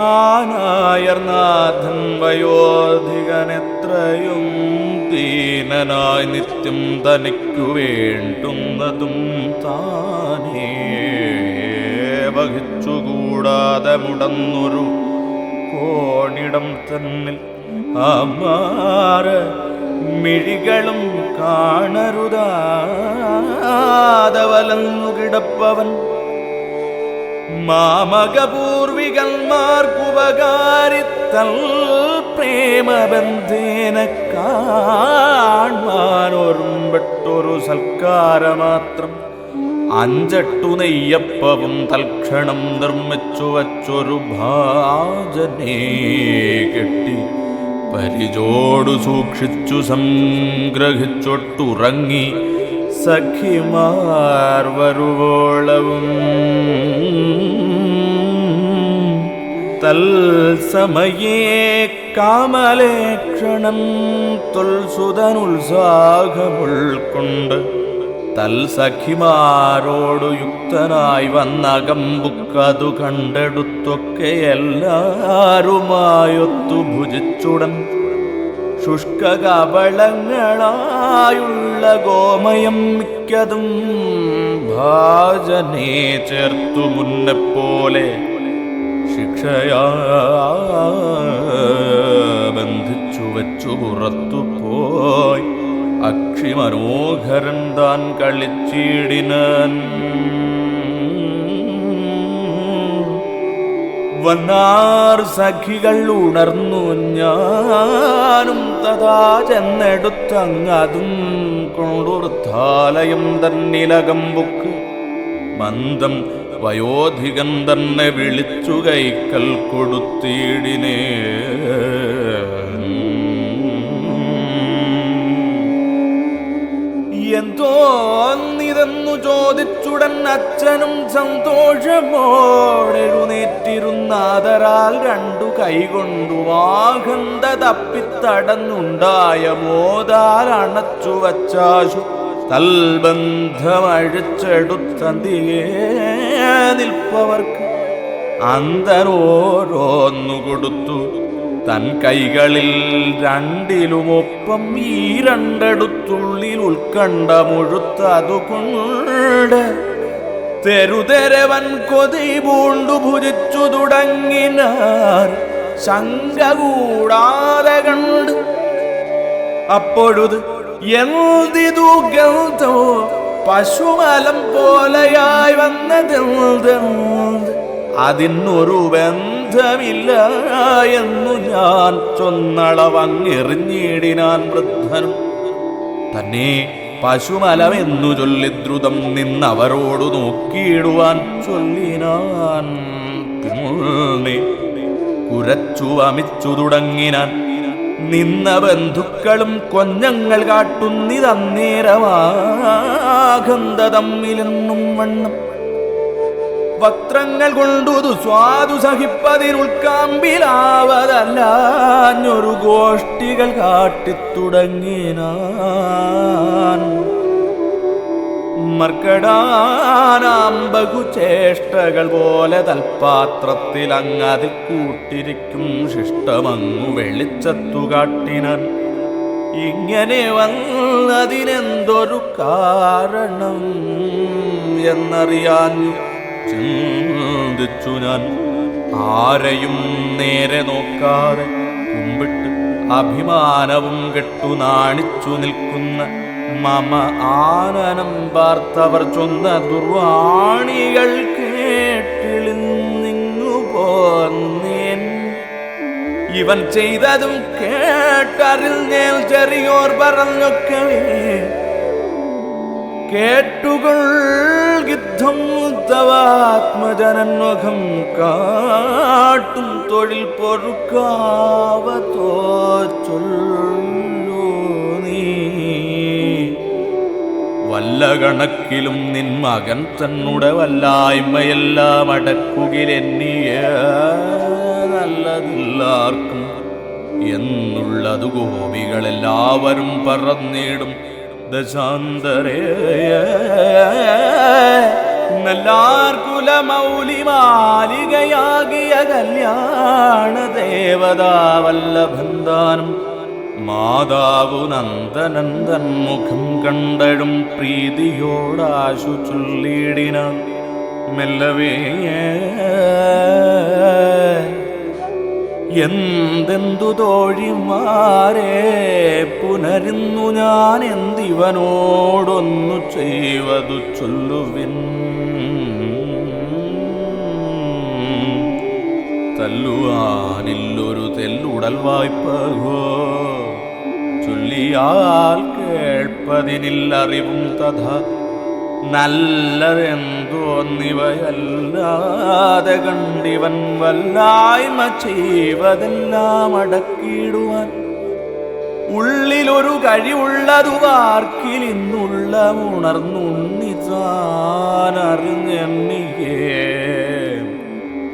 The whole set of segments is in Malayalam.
ആനായർനാഥൻ വയോധികനെത്രയും ദീനനായി നിത്യം തനിക്കു വേണ്ടുന്നതും താനേ. വഹിച്ചുകൂടാതെ മുടന്നൊരു കോണിടം തന്നിൽ അമാറ് മിഴികളും കാണരുതാതെ കിടപ്പവൻ മാമകപൂർവികന്മാർക്കുപകാരിത്തൽ പ്രേമബന്ധേന കാണാനോർമ്പെട്ടൊരു സൽക്കാരമാത്രം. അഞ്ചട്ടു നെയ്യപ്പവും തൽക്ഷണം നിർമ്മിച്ചു വച്ചൊരു ഭാജനെ കെട്ടി. പരിചോടു സൂക്ഷിച്ചു സംഗ്രഹിച്ചൊട്ടുറങ്ങി സഖിമാർ വരുവോളവും. തൽസമയേ കാമലേക്ഷണം തുൽസുതനുത്സാഹമുൾക്കൊണ്ട് തൽസഖിമാരോടു യുക്തനായി വന്നകമ്പുക്കതു കണ്ടെടുത്തൊക്കെ എല്ലാരുമായൊത്തു ഭുജിച്ചുടൻ ശുഷ്കകപളങ്ങളായുള്ള ഗോമയം മിക്കതും ഭാജനെ ചേർത്തു മുന്നെപ്പോലെ ശിക്ഷയാ ബന്ധിച്ചു വച്ചു പുറത്തു പോയി അക്ഷിമനോഹരൻ താൻ കളിച്ചിടിനൻ. വന്നാർ സഖികൾ ഉണർന്നു ഞാനും തഥാ ചെന്നെടുത്തങ്ങതും കൊണ്ടുർത്താലയം തന്നിലകം ബുക്ക് മന്ദം വയോധികൻ തന്നെ വിളിച്ചു കൈക്കൽ കൊടുത്തിടിനേ. ചോദിച്ചുടൻ അച്ഛനും സന്തോഷമോടെഴുന്നേറ്റിരുന്നാതരാൽ രണ്ടു കൈകൊണ്ടു വാഹന്ത തപ്പിത്തടന്നുണ്ടായ മോതാൽ അണച്ചു വച്ചാശു. തൽബന്ധമഴിച്ചെടുത്തന്തിയേ നിൽപ്പവർക്ക് അന്തരോരോന്നു കൊടുത്തു തൻ കൈകളിൽ രണ്ടിലുമൊപ്പം ഈ രണ്ടെടുത്തുള്ളിൽ ഉത്കണ്ഠ മുഴുത്തതുകൊണ്ട് തെരുതെരവൻ കൊതി പൂണ്ടു ഭുജിച്ചു തുടങ്ങിനാർ. ശങ്ക കൂടാതെ കണ്ട്. അപ്പോഴുത് എന്തിതു ഗന്ധോ പശുമലം പോലെയായി വന്നതെന്തെന്ത് അതിനൊരു ബന്ധമില്ല എന്നു ഞാൻ ചൊന്നളവങ്ങെറിഞ്ഞിടിനാൻ വൃദ്ധനും. തന്നെ പശുമലമെന്നു ചൊല്ലി ദ്രുതം നിന്നവരോടു നോക്കിയിടുവാൻ ചൊല്ലിനാൻ കുരച്ചു അമിച്ചു തുടങ്ങിനാൻ. നിന്ന ബന്ധുക്കളും കൊഞ്ഞങ്ങൾ കാട്ടുന്നിതന്നേരമാകന്ത തമ്മിലെന്നും വണ്ണം വക്രങ്ങൾ കൊണ്ടുതു സ്വാദു സഹിപ്പതിനുൾക്കാമ്പിലാവതല്ലാഞ്ഞൊരു ഗോഷ്ഠികൾ കാട്ടിത്തുടങ്ങിനാൻ. മർക്കടാനാം ബഹുചേഷ്ടകൾ പോലെ തൽപാത്രത്തിൽ അങ്ങതിൽ കൂട്ടിരിക്കും ശിഷ്ടമങ്ങു വെളിച്ചത്തു കാട്ടിനാൻ. ഇങ്ങനെ വന്നതിനെന്തൊരു കാരണം എന്നറിയാൻ ചിന്തിച്ചു ഞാൻ. ആരെയും നേരെ നോക്കാതെ കുമ്പിട്ട് അഭിമാനവും കെട്ടു നാണിച്ചു നിൽക്കുന്ന മമ ആനനം പാർത്തവർ ചൊന്ന ദുർവാണികൾ കേട്ടിളിന്നിങ്ങു പോന്നേൻ. ഇവൻ ചെയ്തതും കേട്ടറിഞ്ഞേൽ ചെറിയോർ പറഞ്ഞൊക്കെ കേട്ടുകൾ യുദ്ധം തവാത്മജനന്മുഖം കാട്ടും തൊഴിൽ പൊറുക്കാവതോ ചൊല്ലൂ നീ. വല്ല കണക്കിലും നിൻ മകൻ തന്നുടെ വല്ലായ്മയെല്ലാം അടക്കുകിലെന്നിയ നല്ലതില്ലാർക്കും. എന്നുള്ളത് ഗോപികളെല്ലാവരും പറന്നിടും. ദശാന്തരേ മൗലി മാലികയാകിയ കല്യാണ ദേവതാവല്ലഭന്താനം മാതാവു നന്ദനന്ദൻ മുഖം കണ്ടഴും പ്രീതിയോടാശു ചൊല്ലിടിന മെല്ലവേ. എന്തെന്തു തോഴിമാരെ പുനരുന്നു ഞാൻ എന്തിവനോടൊന്നു ചെയ്വതു ചൊല്ലുവിൻ. തല്ലുവാനില്ലൊരു തെല്ലുടൽ വായ്പകോ ചൊല്ലിയാൽ കേൾപ്പതിനില്ലറിവും തഥ നല്ലതെന്തോന്നിവയല്ലാതെ കണ്ടിവൻ വല്ലായ്മ ചെയ്വതെല്ലാം അടക്കിയിടുവാൻ. ഉള്ളിലൊരു കഴിവുള്ളതു വാർക്കിലിന്നുള്ള ഉണർന്നുണ്ണിതാനറിഞ്ഞെണ്ണിയേ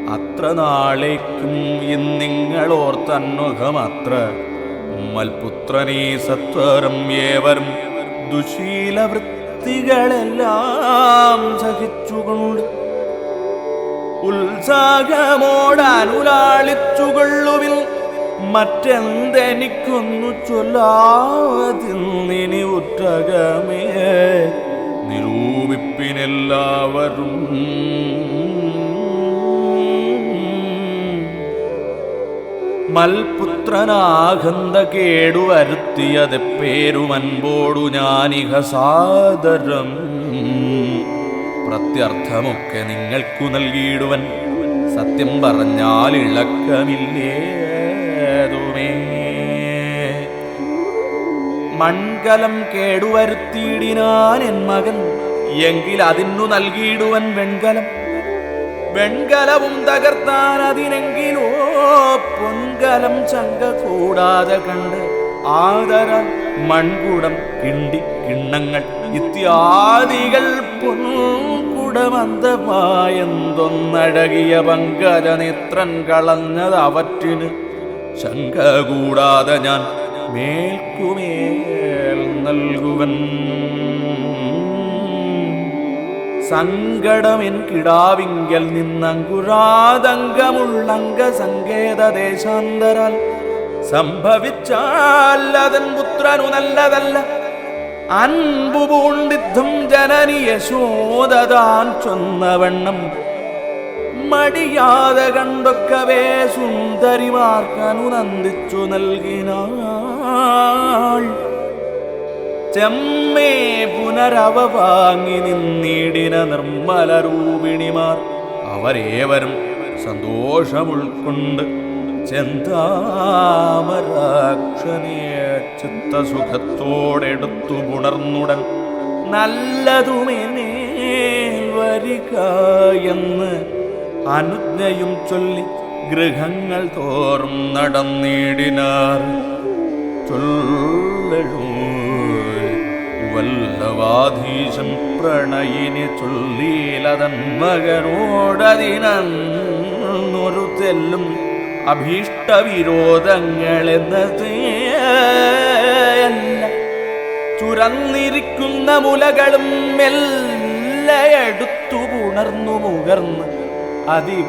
അത്ര നാളേക്കും ഇന്നിങ്ങളോർത്തന്നുഖമത്ര മൽപുത്രനീ സത്വരം ഏവരും ദുശീലവൃത്തികളെല്ലാം സഹിച്ചുകൊണ്ട് ഉത്സാഹമോടനുലാളിച്ചുകൊള്ളുവിൽ മറ്റെന്തെനിക്കൊന്നു ചൊല്ലാതിനി ഉറ്റകമേ നിരൂപിപ്പിനെല്ലാവരും മൽപുത്രനാകന്ത കേടുവരുത്തിയത് പേരുമൻപോടു ഞാനിഹ സാദരം. പ്രത്യർത്ഥമൊക്കെ നിങ്ങൾക്കു നൽകിയിടുവൻ. സത്യം പറഞ്ഞാൽ ഇളക്കമില്ലേതുമേ. മൺകലം കേടുവരുത്തിയിടിനാൻ എൻ മകൻ എങ്കിൽ അതിനു നൽകിയിടുവൻ വെൺകലം. വെൺകലവും തകർത്താൻ അതിനെങ്കിലോ പൊൻകലം ചങ്ക കൂടാതെ കണ്ട് ആദര മൺകുടം കിണ്ടി കിണ്ണങ്ങൾ ഇത്യാദികൾ പൊൻകുടമന്തമായെന്തൊന്നഴകിയ പങ്കര നേത്രൻ കളഞ്ഞത് അവറ്റിന്. ശങ്ക കൂടാതെ ഞാൻ മേൽക്കുമേൽ നൽകുവൻ. സങ്കടമെൻ കിടാവിങ്കൽ നിന്നങ്കുരാതങ്കമുള്ളങ്ക സങ്കേത ദേശാന്തരാൽ സംഭവിച്ചാൽ അതൻ പുത്രനു നല്ലതല്ല. അൻപു പൂണ്ടിദ്ധും ജനനി യശോദതാൻ ചൊന്നവണ്ണം മടിയാതെ കണ്ടൊക്കവേ സുന്ദരിമാർക്കനുനന്ദിച്ചു നൽകിനാൾ. ചെമ്മേ പുനരവ വാങ്ങി നിന്നിടിന നിർമ്മല രൂപിണിമാർ. അവരേവരും സന്തോഷമുൾക്കൊണ്ട് ചെന്താമരാക്ഷനെ ചിത്തസുഖത്തോടെടുത്തു പുണർന്നുടൻ നല്ലതുമെന്നേ വരിക എന്ന് അനുജ്ഞയും ചൊല്ലി ഗൃഹങ്ങൾ തോറും നടന്നിടിനാർ. ചൊല്ലഴൂ വല്ലവാധീശൻ പ്രണയിനി ചൊല്ലീലതൻ മകനോടതിനൊരു തെല്ലും അഭീഷ്ടവിരോധങ്ങളെന്നതേയല്ല ചുരന്നിരിക്കുന്ന മുലകളും മെല്ലയെടുത്തു പുണർന്നു മുകർന്ന് അതി